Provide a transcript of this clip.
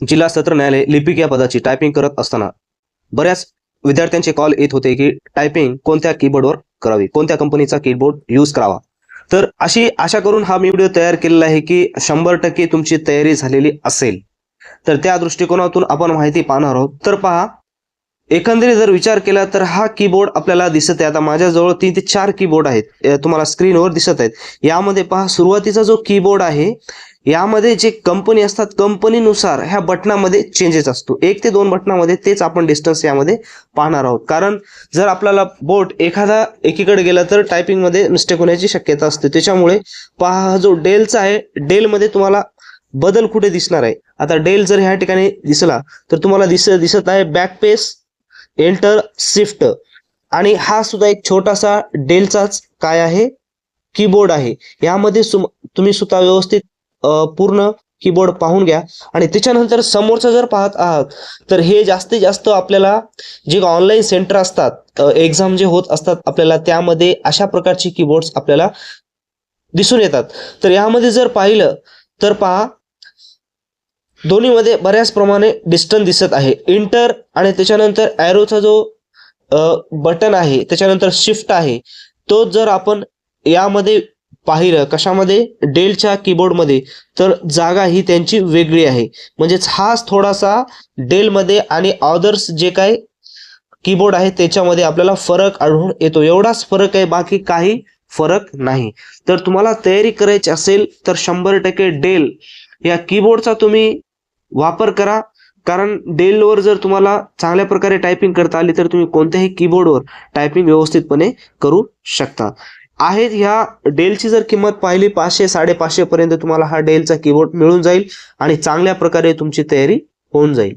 जिल्हा सत्र न्यायालय लिपिक या पदाची टायपिंग करत असताना बऱ्याच विद्यार्थ्यांचे कॉल येत होते की टायपिंग कोणत्या कीबोर्डवर करावी? कोणत्या कंपनीचा कीबोर्ड यूज करावा? तर अशी आशा करून हा मी व्हिडिओ तयार केलेला आहे की शंभर टक्के तुमची तयारी झालेली असेल. तर त्या दृष्टिकोनातून आपण माहिती पाहणार आहोत. तर पहा एकंदरीत जर विचार केला तर हा कीबोर्ड आपल्याला दिसत आहे. आता माझ्याजवळ तीन ते चार कीबोर्ड आहेत. तुम्हाला स्क्रीनवर दिसत आहेत. यामध्ये पहा सुरुवातीचा जो कीबोर्ड आहे यामध्ये जे कंपनी असतात कंपनीनुसार ह्या बटनामध्ये चेंजेस असतो. एक ते दोन बटनामध्ये तेच आपण डिस्टन्स यामध्ये पाहणार आहोत. कारण जर आपल्याला बोट एखादा एकीकडे गेला तर टायपिंगमध्ये मिस्टेक होण्याची शक्यता असते. त्याच्यामुळे पहा हा जो डेलचा आहे डेलमध्ये तुम्हाला बदल कुठे दिसणार आहे? आता डेल जर ह्या ठिकाणी दिसला तर तुम्हाला दिस दिसत आहे बॅक पेस एंटर शिफ्ट आणि हा सुद्धा एक छोटासा डेलचाच काय आहे? कीबोर्ड आहे. यामध्ये सुम- तुम्ही सुद्धा व्यवस्थित पूर्ण कीबोर्ड पाहून घ्या. आणि त्याच्यानंतर समोरचं जर पाहत आहात तर हे जास्तीत जास्त आपल्याला जे ऑनलाईन सेंटर असतात एक्झाम जे होत असतात आपल्याला त्यामध्ये अशा प्रकारची कीबोर्ड्स आपल्याला दिसून येतात. तर यामध्ये जर पाहिलं तर पहा दोन्हीमध्ये बऱ्याच प्रमाणे डिस्टन्स दिसत आहे. इंटर आणि त्याच्यानंतर ॲरोचा जो बटन आहे त्याच्यानंतर शिफ्ट आहे तो जर आपण यामध्ये पाहिलं कशामध्ये? डेलच्या कीबोर्डमध्ये तर जागा ही त्यांची वेगळी आहे. म्हणजेच हाच थोडासा डेलमध्ये आणि ऑदर्स जे काय कीबोर्ड आहे त्याच्यामध्ये आपल्याला फरक आढळून येतो. एवढाच फरक आहे बाकी काही फरक नाही. तर तुम्हाला तयारी करायची असेल तर शंभर टक्के डेल या कीबोर्डचा तुम्ही वापर करा. कारण डेलवर जर तुम्हाला चांगल्या प्रकारे टायपिंग करता आली तर तुम्ही कोणत्याही कीबोर्डवर टायपिंग व्यवस्थितपणे करू शकता. आहेत. ह्या डेलची जर किंमत पाहिली पाचशे साडेपाचशे पर्यंत तुम्हाला हा डेलचा कीबोर्ड मिळून जाईल आणि चांगल्या प्रकारे तुमची तयारी होऊन जाईल.